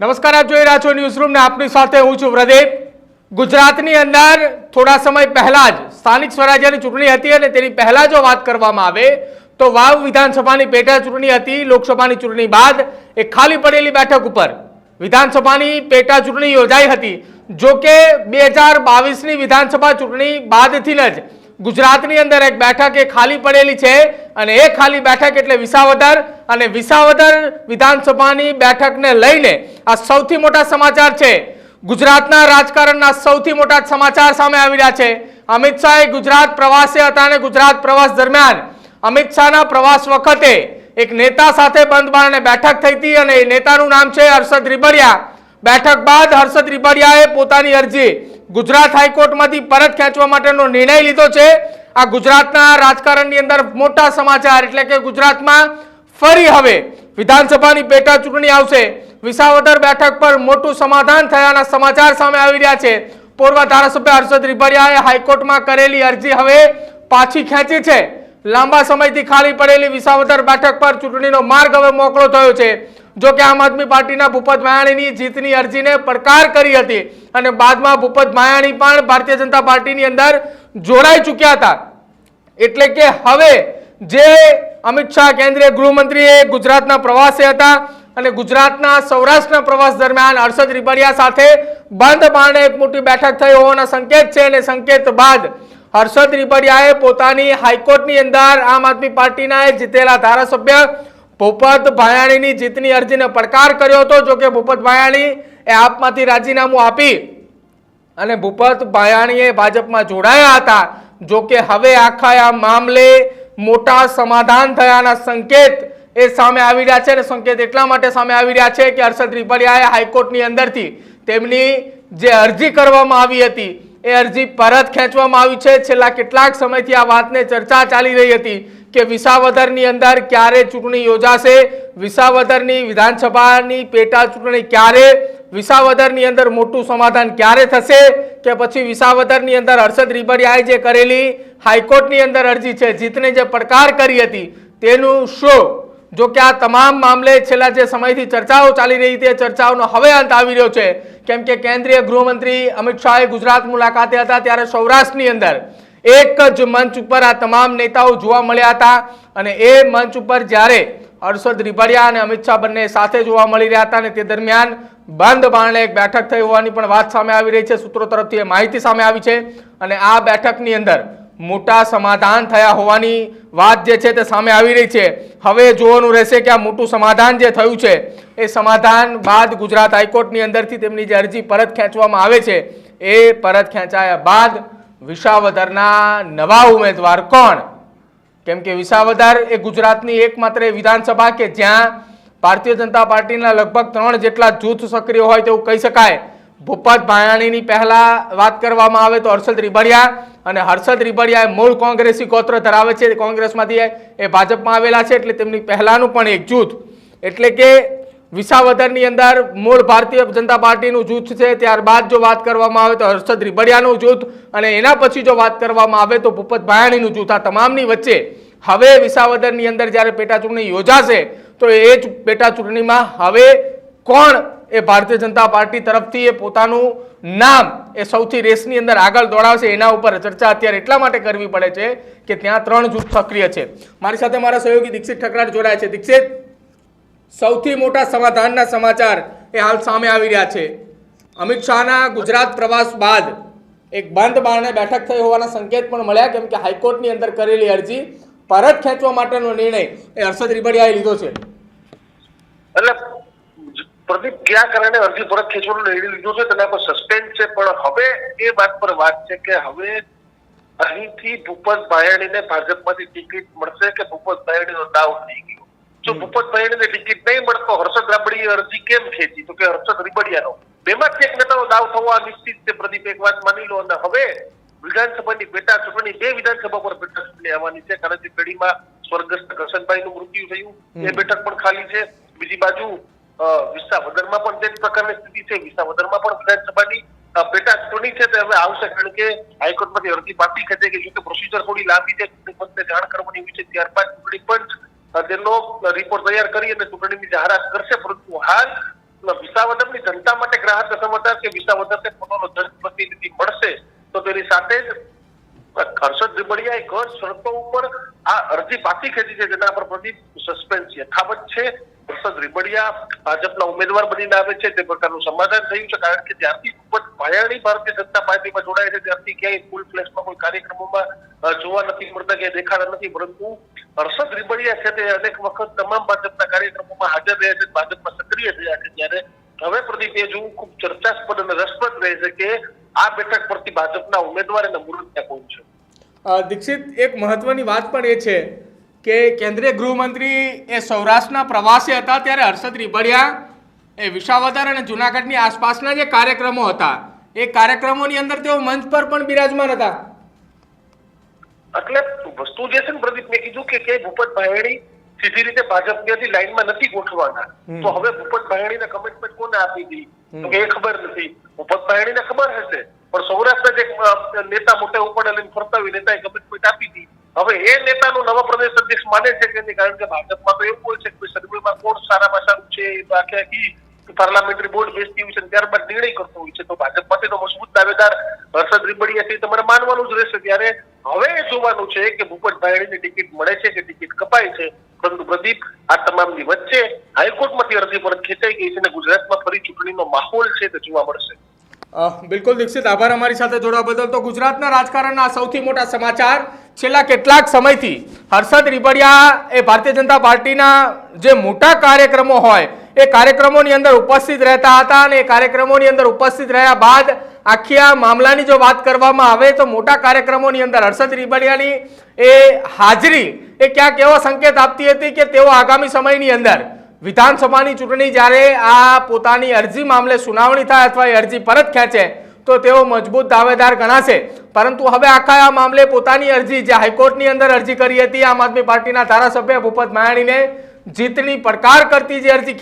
નમસ્કાર, આપ જોઈ રહ્યા છો ન્યૂઝરૂમ ને આપની સાથે હું છું પ્રદીપ. ગુજરાતની અંદર થોડા સમય પહેલા જ સ્થાનિક સ્વરાજ્યની ચૂંટણી હતી અને તેની પહેલા જો વાત કરવામાં આવે, તો વાવ વિધાનસભાની પેટા ચૂંટણી હતી, લોકસભાની ચૂંટણી બાદ એ ખાલી પડેલી બેઠક ઉપર વિધાનસભાની પેટા ચૂંટણી યોજાઈ હતી જો કે બે હજાર બાવીસની વિધાનસભા ચૂંટણી બાદથી જ ગુજરાતની અંદર એક બેઠક એ ખાલી પડેલી છે અને એ ખાલી બેઠક એટલે વિસાવદર અને વિસાવદર વિધાનસભાની બેઠકને લઈને આ સૌથી મોટા સમાચાર છે. ગુજરાતના રાજકારણના સૌથી મોટા સમાચાર સામે આવી રહ્યા છે. અમિત શાહ ગુજરાત પ્રવાસે હતા અને ગુજરાત પ્રવાસ દરમિયાન અમિત શાહના પ્રવાસ વખતે એક નેતા સાથે બંધ બારણે બેઠક થઈ હતી અને એ નેતાનું નામ છે હર્ષદ રીબડિયા. બેઠક બાદ હર્ષદ રીબડિયાએ પોતાની અરજી ગુજરાત હાઈકોર્ટમાંથી પરત ખેંચવા માટેનો નિર્ણય લીધો છે. આ ગુજરાતના રાજકારણની અંદર મોટા સમાચાર એટલે કે ગુજરાતમાં ફરી હવે વિધાનસભાની પેટા ચૂંટણી આવશે. વિસાવદર બેઠક પર મોટું સમાધાન થયાના સમાચાર સામે આવી રહ્યા છે. પૂર્વ ધારાસભ્ય હર્ષદ રીભરિયાએ હાઈકોર્ટમાં કરેલી અરજી હવે પાછી ખેંચી છે. લાંબા સમયથી ખાલી પડેલી વિસાવદર બેઠક પર ચૂંટણીનો માર્ગ હવે મોકળો થયો છે. જો કે આમ આદમી પાર્ટીના ભૂપત માયાણીની જીતની અરજીને પડકાર કરી હતી અને બાદમાં ભૂપત માયાણી પણ ભારતીય જનતા પાર્ટીની અંદર જોડાઈ ચૂક્યા હતા. એટલે કે હવે જે અમિત શાહ કેન્દ્રીય ગૃહમંત્રીએ ગુજરાતના પ્રવાસે હતા અને ગુજરાતના સૌરાષ્ટ્રના પ્રવાસ દરમિયાન હર્ષદ રીબડિયા સાથે બંધ બારણે એક મોટી બેઠક થઈ હોવાના સંકેત છે અને સંકેત બાદ હર્ષદ રીબડિયાએ પોતાની હાઈકોર્ટની અંદર આમ આદમી પાર્ટીના જીતેલા ધારાસભ્ય ભૂપત ભાયાણીની જીતની અરજીને પડકાર કર્યો હતો, જો કે ભૂપત ભાયાણી એ આપમાંથી રાજીનામું આપી અને ભૂપત ભાયાણીએ ભાજપમાં જોડાયા હતા. જો કે હવે આખા આ મામલે મોટા સમાધાન થયાના સંકેત એ સામે આવી રહ્યા છે અને સંકેત એટલા માટે સામે આવી રહ્યા છે કે હર્ષદ રીપડિયાએ હાઈકોર્ટની અંદરથી તેમની જે અરજી કરવામાં આવી હતી, એ અરજી પરત ખેંચવામાં આવી છે. છેલ્લા કેટલાક સમયથી આ વાતને ચર્ચા ચાલી રહી હતી. કે વિસાવદરની અંદર ક્યારે ચૂંટણી યોજાશે? વિસાવદરની વિધાનસભાની પેટા ચૂંટણી ક્યારે? વિસાવદરની અંદર મોટું સમાધાન ક્યારે થશે? કે પછી વિસાવદરની અંદર હર્ષદ રીબરિયાએ જે કરેલી હાઈકોર્ટની અંદર અરજી છે, જીતને જે પડકાર કરી હતી, તેનું શો? જો કે આ તમામ મામલે છેલ્લા જે સમયથી ચર્ચાઓ ચાલી રહી તે ચર્ચાઓનો હવે અંત આવી રહ્યો છે. કેમ કે કેન્દ્રીય ગૃહમંત્રી અમિત શાહે ગુજરાત મુલાકાતે હતા, ત્યારે સૌરાષ્ટ્રની અંદર એક જ મંચ ઉપર આ તમામ નેતાઓ જોવા મળ્યા હતા અને એ મંચ ઉપર જ્યારે હર્ષદ રીબડિયા અને અમિત શાહ બંને સાથે જોવા મળી રહ્યા હતા અને તે દરમિયાન બંધ બારણે એક બેઠક થઈ હોવાની પણ વાત સામે આવી રહી છે. સૂત્રો તરફથી એ માહિતી સામે આવી છે અને આ બેઠકની અંદર મોટા સમાધાન થયા હોવાની વાત જે છે તે સામે આવી રહી છે. હવે જોવાનું રહેશે કે આ મોટું સમાધાન જે થયું છે એ સમાધાન બાદ ગુજરાત હાઈકોર્ટની અંદરથી તેમની જે અરજી પરત ખેંચવામાં આવે છે એ પરત ખેંચાયા બાદ વિસાવદરના નવા ઉમેદવાર કોણ? કેમ કે વિસાવદર એ ગુજરાતની એકમાત્ર વિધાનસભા કે જ્યાં ભારતીય જનતા પાર્ટીના લગભગ ત્રણ જેટલા જૂથ સક્રિય હોય તેવું કહી શકાય. ભૂપત ભાયાણીની પહેલા વાત કરવામાં આવે તો હર્ષદ રીબડિયા અને હર્ષદ રીબડિયા મૂળ કોંગ્રેસી ગોત્ર ધરાવે છે. કોંગ્રેસમાંથી એ ભાજપમાં આવેલા છે એટલે તેમની પહેલાનું પણ એક જૂથ. એટલે કે વિસાવદરની અંદર મૂળ ભારતીય જનતા પાર્ટીનું જૂથ છે. ત્યારબાદ જો વાત કરવામાં આવે તો હર્ષદ રીબડિયાનું જૂથ અને એના પછી જો વાત કરવામાં આવે તો ભૂપત ભાયાણીનું જૂથ. આ તમામની વચ્ચે હવે વિસાવદરની અંદર જ્યારે પેટા ચૂંટણી યોજાશે તો એ જ પેટા ચૂંટણીમાં હવે કોણ એ ભારતીય જનતા પાર્ટી તરફથી એ પોતાનું નામ એ સૌથી રેસની અંદર આગળ દોડાવશે એના ઉપર ચર્ચા અત્યારે એટલા માટે કરવી પડે છે કે ત્યાં ત્રણ જૂથ સક્રિય છે. મારી સાથે મારા સહયોગી દીક્ષિત ઠકરાટ જોડાયા છે. દીક્ષિત? સૌથી મોટા સમાધાનના સમાચાર એ હાલ સામે આવી રહ્યા છે. અમિત શાહના ગુજરાત પ્રવાસ બાદ એક બંધ બારણે બેઠક થઈ હોવાના સંકેત પણ મળ્યા, કેમ કે હાઈકોર્ટની અંદર કરેલી અરજી પરત ખેંચવા માટેનો નિર્ણય એ હર્ષદ રીબડિયાએ લીધો છે. એટલે પ્રદીપ, કયા કારણે અરજી પરત ખેંચવાનો નિર્ણય લીધો છે? તેના પર સસ્પેન્ડ છે? પણ હવે એ વાત પર વાત છે કે હવે અહીંથી ભૂપત બાયણીને ભાજપમાંથી ટિકિટ મળશે કે ભૂપત બાયણીનો દાવ થઈ ગયો? જો ભૂપત ને ટિકિટ નહીં મળતો હર્ષદ રાબડીએ અરજી કેમ ખેંચી? તો કે હર્ષદ રીબડિયાનો. બેમાંથી એક નેતાનો દાવ થવા નિશ્ચિત છે પ્રદીપ એક વાત માની લો. અને હવે વિધાનસભાની પેટા ચૂંટણી બે વિધાનસભા પર પેટા ચૂંટણી આવવાની છે. કારણ કે પેઢીમાં સ્વર્ગસ્થ કરશનભાઈનું મૃત્યુ થયું. એ બેઠક પણ ખાલી છે. બીજી બાજુ વિસાવદરમાં પણ તે જ પ્રકારની સ્થિતિ છે. વિસાવદરમાં પણ વિધાનસભાની પેટા ચૂંટણી છે. તે હવે આવશે કારણ કે હાઈકોર્ટમાંથી અરજી પાછી ખેંચે કે જો કે પ્રોસિજર થોડી લાંબી છે. ચૂંટણી પંચને જાણ કરવાની હોય છે. ત્યારબાદ ચૂંટણી પંચ તેનો રિપોર્ટ તૈયાર કરી અને ચૂંટણીની જાહેરાત કરશે, પરંતુ હાલ વિસાવદરની જનતા માટે ગ્રાહક સમાચાર કે વિસાવદરને પોતાનો જનપ્રતિનિધિ મળશે, તો તેની સાથે જ હર્ષદ ઝીબડિયાએ ઘર શરતો ઉપર આ અરજી પાછી ખેંચી છે, જેના પર પ્રદીપ સસ્પેન્સ યથાવત છે. હર્ષદ રીબડિયા ભાજપના ઉમેદવાર બનીને આવે છે, તે પ્રકારનું સમાધાન થયું છે, કારણ કે જ્યારથી ખૂબ જ પાયાણી ભારતીય જનતા પાર્ટીમાં જોડાય છે, ત્યારથી ક્યાંય ફૂલ ફ્લેશમાં કોઈ કાર્યક્રમોમાં જોવા નથી મળતા કે દેખાડા નથી, પરંતુ હર્ષદ રીબડિયા છે તે અનેક વખત તમામ ભાજપના કાર્યક્રમોમાં હાજર રહ્યા છે, ભાજપમાં સક્રિય થયા છે ત્યારે. હવે પ્રદીપ, એ જોવું ખૂબ ચર્ચાસ્પદ અને રસપ્રદ રહે છે કે આ બેઠક પરથી ભાજપના ઉમેદવાર અને મુહૂર્ત કોણ છે? દીક્ષિત, એક મહત્વની વાત પણ એ છે કે કેન્દ્રીય ગૃહમંત્રી એ સૌરાષ્ટ્રના પ્રવાસે હતા ત્યારે હર્ષદ રીબડિયા એ વિસાવદર અને જુનાગઢની આસપાસના જે કાર્યક્રમો હતા, એ કાર્યક્રમોની અંદર તેઓ મંચ પર પણ બિરાજમાન હતા. એટલે વસ્તુ જે છે ને પ્રદીપ મેં કીધું કે ક્યાંય ભૂપત ભાયણી સીધી રીતે ભાજપની લાઈનમાં નથી ગોઠવાના. તો હવે ભૂપત ભાયણીને કમિટમેન્ટ કોને આપી દી તો કે એ ખબર નથી. ભૂપત ભાયણીને ખબર હશે. પણ સૌરાષ્ટ્રના જે નેતા મોટે ઉપર લઈને ફરતા હોય નેતાએ કમિટમેન્ટ આપી દી હવે એ નેતાનો નવા પ્રદેશ અધ્યક્ષ માને છે કે નહીં? કારણ કે ભાજપમાં તો એવું બોલ છે કે ભાઈ કોણ સારામાં સારું છે? બાકી આખી પાર્લામેન્ટરી બોર્ડ બેસતી હોય છે ત્યારબાદ નિર્ણય કરતો હોય છે. તો ભાજપ માટે તો મજબૂત દાવેદાર હર્ષદ રીબડિયા છે તમારે માનવાનું જ રહેશે. ત્યારે હવે જોવાનું છે કે ભૂપત ભાયણીની ટિકિટ મળે છે કે ટિકિટ કપાય છે? પરંતુ પ્રદીપ, આ તમામની વચ્ચે હાઈકોર્ટમાંથી અરજી પરત ખેંચાઈ ગઈ છે અને ગુજરાતમાં ફરી ચૂંટણીનો માહોલ છે તે જોવા મળશે. બિલકુલ દીક્ષિત. આભાર અમારી સાથે જોડવા બદલ. તો ગુજરાતના રાજકારણના સૌથી મોટા સમાચાર છેલ્લા કેટલાક સમયથી હર્ષદ રીબડિયા એ ભારતીય જનતા પાર્ટીના જે મોટા કાર્યક્રમો હોય એ કાર્યક્રમોની અંદર ઉપસ્થિત રહેતા હતા અને એ કાર્યક્રમોની અંદર ઉપસ્થિત રહ્યા બાદ આખી આ મામલાની જો વાત કરવામાં આવે તો મોટા કાર્યક્રમોની અંદર હર્ષદ રીબડિયાની એ હાજરી એ ક્યાંક એવો સંકેત આપતી હતી કે તેઓ આગામી સમયની અંદર વિધાનસભાની ચૂંટણી જ્યારે આ પોતાની અરજી મામલે સુનાવણી થાય અથવા એ અરજી પરત ખેંચે તો તેઓ મજબૂત દાવેદાર ગણાશે. પરંતુ હવે આખા આ મામલે પોતાની અરજી જે હાઈકોર્ટની અંદર અરજી કરી હતી આમ આદમી પાર્ટીના ધારાસભ્ય ભૂપત માયાણીને જીતની પડકાર કરતી જે અરજી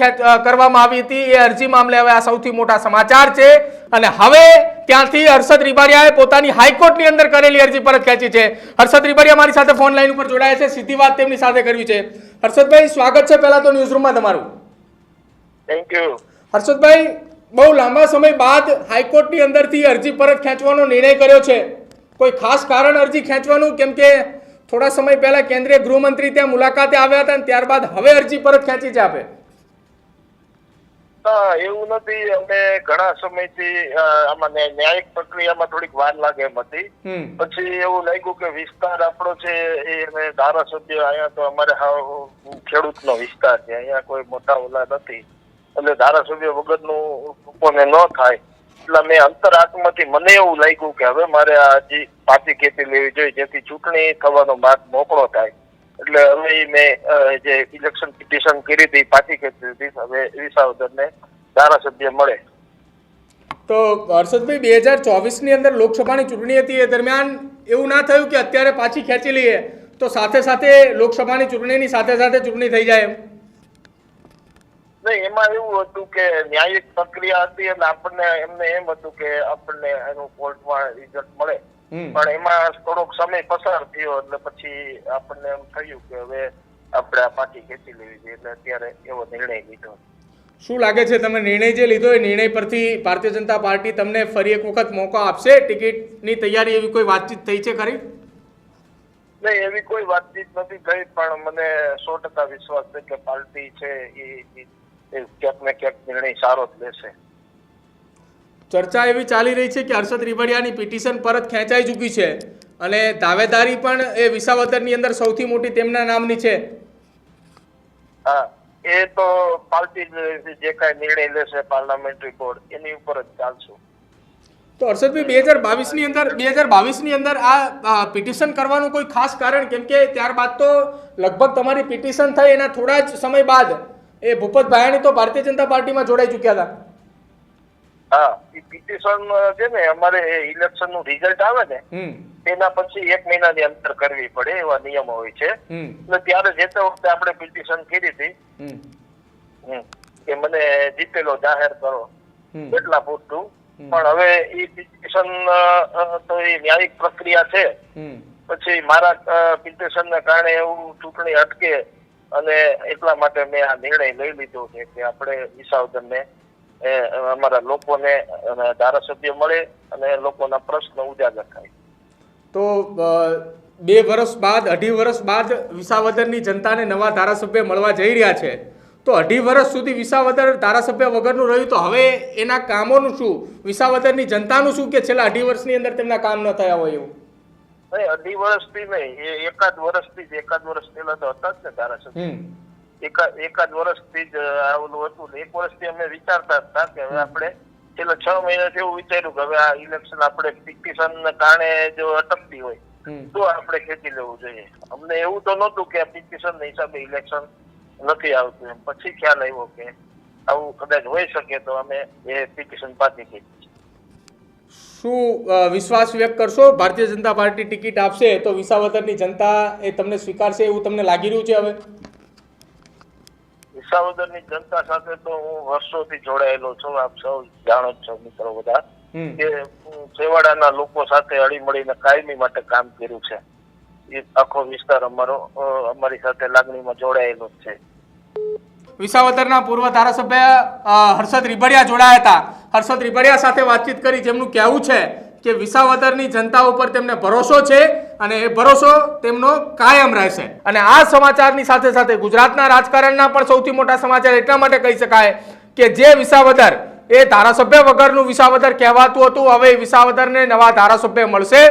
કરવામાં આવી હતી એ અરજી મામલે હવે આ સૌથી મોટા સમાચાર છે. અને હવે ત્યાંથી હર્ષદ રીબાડિયાએ પોતાની હાઈકોર્ટની અંદર કરેલી અરજી પરત ખેંચી છે. હર્ષદ રીબાડિયા મારી સાથે ફોન લાઈન ઉપર જોડાયા છે. સીધી વાત તેમની સાથે કરવી છે. હર્ષદભાઈ સ્વાગત છે પહેલા તો ન્યૂઝરૂમમાં તમારું. થેન્ક યુ હર્ષદભાઈ બહુ લાંબા સમય બાદ હાઈકોર્ટની અંદરથી અરજી પરત ખેંચવાનો નિર્ણય કર્યો છે. કોઈ ખાસ કારણ અરજી ખેંચવાનું? કેમ કે થોડા સમય પહેલા કેન્દ્રીય ગૃહમંત્રી ત્યાં મુલાકાતે આવ્યા હતા અને ત્યારબાદ હવે અરજી પરત ખેંચી છે આપે. એવું નથી. અમે ઘણા સમયથી આમાં ન્યાયિક પ્રક્રિયામાં થોડીક વાર લાગે એમ હતી. પછી એવું લાગ્યું કે વિસ્તાર આપણો છે એ ધારાસભ્ય અહીંયા તો અમારે ખેડૂતનો વિસ્તાર છે. અહીંયા કોઈ મોટા ઓલા નથી. એટલે ધારાસભ્ય વગરનું લોકોને ન થાય. એટલે મેં અંતરાત્માથી મને એવું લાગ્યું કે હવે મારે આ હજી પાછી ખેતી લેવી જોઈએ જેથી ચૂંટણી થવાનો માર્ગ મોકળો થાય. એટલે હવે મેં જે ઇલેક્શન પિટિશન કરી હતી પાછી ખેતી હતી. હવે વિસાવદરને ધારાસભ્ય મળે. તો હર્ષદભાઈ બે હજાર ચોવીસની અંદર લોકસભાની ચૂંટણી હતી એ દરમિયાન એવું ના થયું કે અત્યારે પાછી ખેંચી લઈએ તો સાથે સાથે લોકસભાની ચૂંટણીની સાથે સાથે ચૂંટણી થઈ જાય એમ? નહીં એમાં એવું હતું કે ન્યાયિક પ્રક્રિયા હતી અને આપણને એમને એમ હતું કે આપણને એનું કોર્ટમાં રિઝલ્ટ મળે. પણ એમાં થોડોક સમય પસાર થયો એટલે પછી આપણને એમ થયું કે હવે આપણે આ પાર્ટી ખેંચી લેવી જોઈએ એટલે અત્યારે એવો નિર્ણય લીધો. શું લાગે છે તમે નિર્ણય જે લીધો એ નિર્ણય પરથી ભારતીય જનતા પાર્ટી તમને ફરી એક વખત મોકો આપશે? ટિકિટની તૈયારી એવી કોઈ વાતચીત થઈ છે ખરી? નહીં એવી કોઈ વાતચીત નથી થઈ પણ મને સો ટકા વિશ્વાસ છે કે પાર્ટી છે એ ક્યાંક ને ક્યાંક નિર્ણય સારો જ લેશે. ચર્ચા એવી ચાલી રહી છે કે હર્ષદ રીબડિયાની પિટિશન પરત ખેંચાઈ ચૂકી છે અને દાવેદારી પણ એ વિસાવદરની અંદર સૌથી મોટી તેમના નામની છે. હા એ તો પાર્ટી જે- જે કાંઈ નિર્ણય લેશે પાર્લામેન્ટરી બોર્ડ એની ઉપર જ ચાલશું. તો હર્ષદભાઈ બે હજાર બાવીસની અંદર બે હજાર બાવીસની અંદર આ પિટિશન કરવાનું કોઈ ખાસ કારણ? કેમ કે ત્યારબાદ તો લગભગ તમારી પિટિશન થઈ એના થોડા જ સમય બાદ એ ભૂપત ભાયાણી તો ભારતીય જનતા પાર્ટીમાં જોડાઈ ચૂક્યા હતા. હા એ પિટિશન છે ને અમારે ઇલેક્શનનું રિઝલ્ટ આવે ને તેના પછી એક મહિનાની અંતર કરવી પડે એવા નિયમો હોય છે. એટલે ત્યારે જે તે વખતે આપણે પિટિશન કરી હતી કે મને જીતેલો જાહેર કરો એટલા પૂરતું. પણ હવે એ પિટિશન તો એ ન્યાયિક પ્રક્રિયા છે. પછી મારા પિટિશન ના કારણે એવું ચૂંટણી અટકે અને એટલા માટે મેં આ નિર્ણય લઈ લીધો છે કે આપણે વિસાવદરને એ અમારા લોકોને ધારાસભ્ય મળે અને લોકોના પ્રશ્ન ઉજાગર થાય. તો બે વર્ષ બાદ અઢી વર્ષ બાદ વિસાવદરની જનતાને નવા ધારાસભ્ય મળવા જઈ રહ્યા છે. તો અઢી વર્ષ સુધી વિસાવદર ધારાસભ્ય વગરનું રહ્યું તો હવે એના કામોનું શું? વિસાવદરની જનતાનું શું કે છેલ્લા અઢી વર્ષની અંદર તેમના કામ ન થયા હોય એવું? નહીં અઢી વર્ષથી નહીં એ એકાદ વર્ષથી એકાદ વર્ષ પહેલા તો હતા જ ને ધારાસભ્ય. હમ એકાદ વર્ષથી જ આવેલું હતું એક વર્ષથી અમે વિચારતા હતા કે હવે આપણે છેલ્લા છ મહિનાથી એવું વિચાર્યું કે હવે આ ઇલેક્શન આપણે પિટિશન કારણે જો અટકતી હોય તો આપણે ખેંચી લેવું જોઈએ. અમને એવું તો નહોતું કે પિટિશન હિસાબે ઇલેક્શન નથી આવતું એમ. પછી ખ્યાલ આવ્યો કે આવું કદાચ હોઈ શકે તો અમે એ પિટિશન પાછી ખેંચી શું વિશ્વાસ વ્યક્ત કરશો? ભારતીય જનતા પાર્ટી ટિકિટ આપશે તો વિસાવદરની જનતા એ તમને સ્વીકારશે એવું તમને લાગી રહ્યું છે હવે? વિસાવદરની જનતા સાથે તો હું વર્ષોથી જોડાયેલો છું. આપ સૌ જાણો જ છો મિત્રો બધા કે છેવાડાના લોકો સાથે હળીમળીને કાયમી માટે કામ કર્યું છે. એ આખો વિસ્તાર અમારો અમારી સાથે લાગણીમાં જોડાયેલો છે. વિસાવદરના પૂર્વ ધારાસભ્ય હર્ષદ રીબડિયા જોડાયા હતા. હર્ષદ રીબડિયા સાથે વાતચીત કરી જેમનું કહેવું છે કે વિસાવદરની જનતા ઉપર તેમને ભરોસો છે અને એ ભરોસો તેમનો કાયમ રહેશે. અને આ સમાચારની સાથે સાથે ગુજરાતના રાજકારણના પણ સૌથી મોટા સમાચાર એટલા માટે કહી શકાય કે જે વિસાવદર, એ ધારાસભ્ય વગરનું વિસાવદર કહેવાતું હતું. હવે વિસાવદરને નવા ધારાસભ્ય મળશે.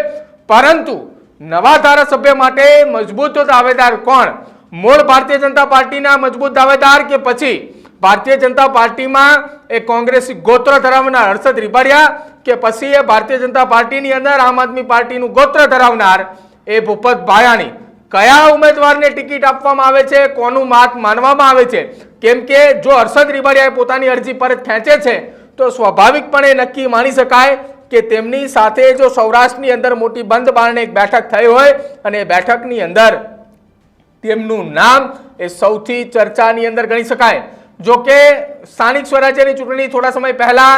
પરંતુ નવા ધારાસભ્ય માટે મજબૂત દાવેદાર કોણ? મૂળ ભારતીય જનતા પાર્ટીના મજબૂત દાવેદાર કે પછી ભારતીય જનતા પાર્ટીમાં એ કોંગ્રેસી ગોત્ર ધરાવનાર હર્ષદ રીબાડિયા કે પછી એ ભારતીય જનતા પાર્ટીની અંદર આમ આદમી પાર્ટીનું ગોત્ર ધરાવનાર એ ભૂપત ભાયાણી. કયા ઉમેદવારને ટિકિટ આપવામાં આવે છે, કોનું માત માનવામાં આવે છે? કેમ કે જો હર્ષદ રીબાડિયાએ પોતાની અરજી પરત ખેંચે છે, તો સ્વાભાવિકપણે નક્કી માની શકાય કે તેમની સાથે જો સૌરાષ્ટ્રની અંદર મોટી બંધ બારણે એક બેઠક થઈ હોય અને એ બેઠકની અંદર તેમનું નામ એ સૌથી ચર્ચાની અંદર ગણી શકાય. જો કે સ્થાનિક સ્વરાજ્યની ચૂંટણી થોડા સમય પહેલા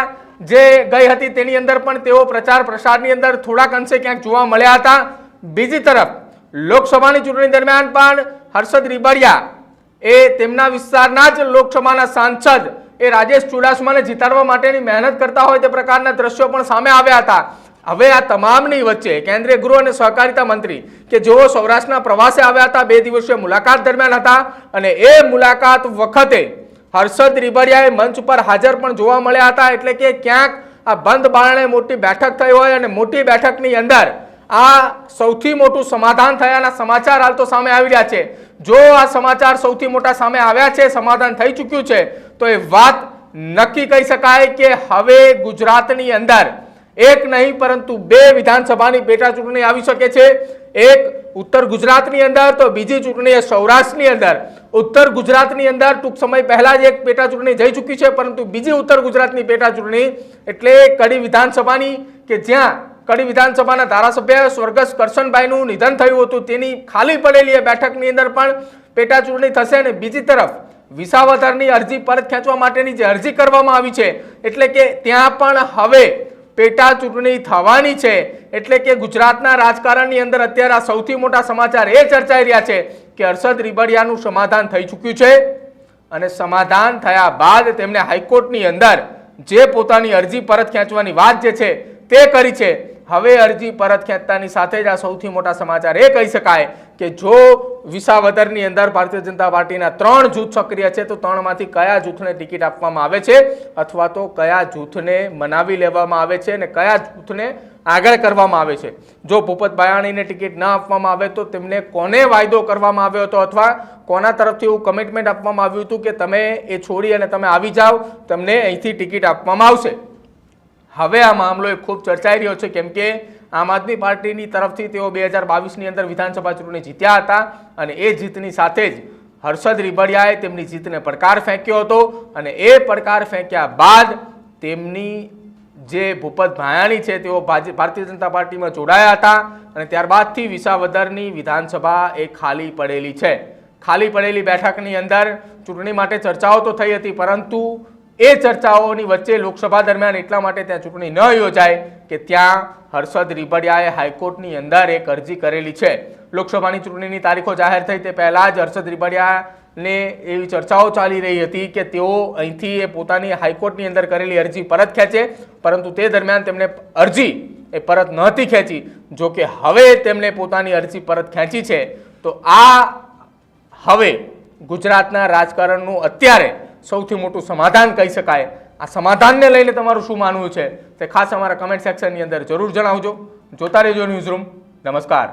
જે ગઈ હતી તેની અંદર પણ તેઓ પ્રચાર પ્રસારની અંદર થોડાક અંશે ક્યાંક જોવા મળ્યા હતા. બીજી તરફ, લોકસભાની ચૂંટણી દરમિયાન પણ હર્ષદ રીબડિયા એ તેમના વિસ્તારના જ લોકસભાના સાંસદ, એ રાજેશ ચુડાસમાને જીતાડવા માટેની મહેનત કરતા હોય તે પ્રકારના દ્રશ્યો પણ સામે આવ્યા હતા. હવે આ તમામની વચ્ચે કેન્દ્રીય ગૃહ અને સહકારિતા મંત્રી કે જેઓ સૌરાષ્ટ્રના પ્રવાસે આવ્યા હતા, બે દિવસીય મુલાકાત દરમિયાન હતા અને એ મુલાકાત વખતે હર્ષદ રીબડિયાએ મંચ પર હાજર પણ જોવા મળ્યા હતા એટલે કે ક્યાંક આ બંધ બારણે મોટી બેઠક થઈ હોય અને મોટી બેઠકની અંદર આ સૌથી મોટું સમાધાન થયાના સમાચાર હાલ તો સામે આવી રહ્યા છે. જો આ સમાચાર સૌથી મોટા સામે આવ્યા છે, સમાધાન થઈ ચૂક્યું છે, તો એ વાત નક્કી કહી શકાય કે હવે ગુજરાતની અંદર એક નહીં, પરંતુ બે વિધાનસભાની પેટા ચૂંટણી આવી શકે છે. એક ઉત્તર ગુજરાતની અંદર, તો બીજી ચૂંટણી સૌરાષ્ટ્રની અંદર. ઉત્તર ગુજરાતની અંદર ટૂંક સમય પહેલા જ એક પેટા ચૂંટણી જઈ ચૂકી છે, પરંતુ બીજી ઉત્તર ગુજરાતની પેટા ચૂંટણી એટલે કડી વિધાનસભાની કે જ્યાં કડી વિધાનસભાના ધારાસભ્ય સ્વર્ગસ્થ કરશનભાઈનું નિધન થયું હતું, તેની ખાલી પડેલી બેઠકની અંદર પણ પેટા ચૂંટણી થશે અને બીજી તરફ વિસાવદરની અરજી પરત ખેંચવા માટેની જે અરજી કરવામાં આવી છે, એટલે કે ત્યાં પણ હવે પેટા ચૂંટણી થવાની છે. એટલે કે ગુજરાતના રાજકારણની અંદર અત્યારે આ સૌથી મોટા સમાચાર એ ચર્ચાઈ રહ્યા છે કે હર્ષદ રીબડિયાનું સમાધાન થઈ ચૂક્યું છે. અને સમાધાન થયા બાદ તેમણે હાઈકોર્ટની અંદર જે પોતાની અરજી પરત ખેંચવાની વાત જે છે તે કરી છે. હવે અરજી પરત ખેંચતાની સાથે જ આ સૌથી મોટા સમાચાર એ કહી શકાય કે જો વિસાવદરની અંદર ભારતીય જનતા પાર્ટીના ત્રણ જૂથ સક્રિય છે, તો ત્રણમાંથી કયા જૂથને ટિકિટ આપવામાં આવે છે અથવા તો કયા જૂથને મનાવી લેવામાં આવે છે અને કયા જૂથને આગળ કરવામાં આવે છે? જો ભૂપત બાયાણીને ટિકિટ ન આપવામાં આવે, તો તેમને કોને વાયદો કરવામાં આવ્યો હતો અથવા કોના તરફથી એવું કમિટમેન્ટ આપવામાં આવ્યું હતું કે તમે એ છોડી અને તમે આવી જાઓ, તમને અહીંથી ટિકિટ આપવામાં આવશે? હવે આ મામલો એ ખૂબ ચર્ચાઈ રહ્યો છે, કેમ કે આમ આદમી પાર્ટીની તરફથી તેઓ બે હજાર બાવીસની અંદર વિધાનસભા ચૂંટણી જીત્યા હતા અને એ જીતની સાથે જ હર્ષદ રીબડિયાએ તેમની જીતને પડકાર ફેંક્યો હતો અને એ પડકાર ફેંક્યા બાદ તેમની જે ભૂપત ભાયાણી છે તેઓ ભારતીય જનતા પાર્ટીમાં જોડાયા હતા અને ત્યારબાદથી વિસાવદરની વિધાનસભા એ ખાલી પડેલી છે. ખાલી પડેલી બેઠકની અંદર ચૂંટણી માટે ચર્ચાઓ તો થઈ હતી પરંતુ એ ચર્ચાઓની વચ્ચે લોકસભા દરમિયાન એટલા માટે ત્યાં ચૂંટણી ન યોજાય કે ત્યાં હર્ષદ રીબડિયાએ હાઈકોર્ટની અંદર એક અરજી કરેલી છે. લોકસભાની ચૂંટણીની તારીખો જાહેર થઈ તે પહેલાં જ હર્ષદ રીબડિયાને એવી ચર્ચાઓ ચાલી રહી હતી કે તેઓ અહીંથી એ પોતાની હાઈકોર્ટની અંદર કરેલી અરજી પરત ખેંચે, પરંતુ તે દરમિયાન તેમણે અરજી એ પરત નહોતી ખેંચી. જો કે હવે તેમણે પોતાની અરજી પરત ખેંચી છે, તો આ હવે ગુજરાતના રાજકારણનું અત્યારે સૌથી મોટું સમાધાન કહી શકાય. આ સમાધાનને લઈને તમારું શું માનવું છે તે ખાસ અમારા કમેન્ટ સેક્શનની અંદર જરૂર જણાવજો. જોતા રહેજો ન્યૂઝ રૂમ નમસ્કાર.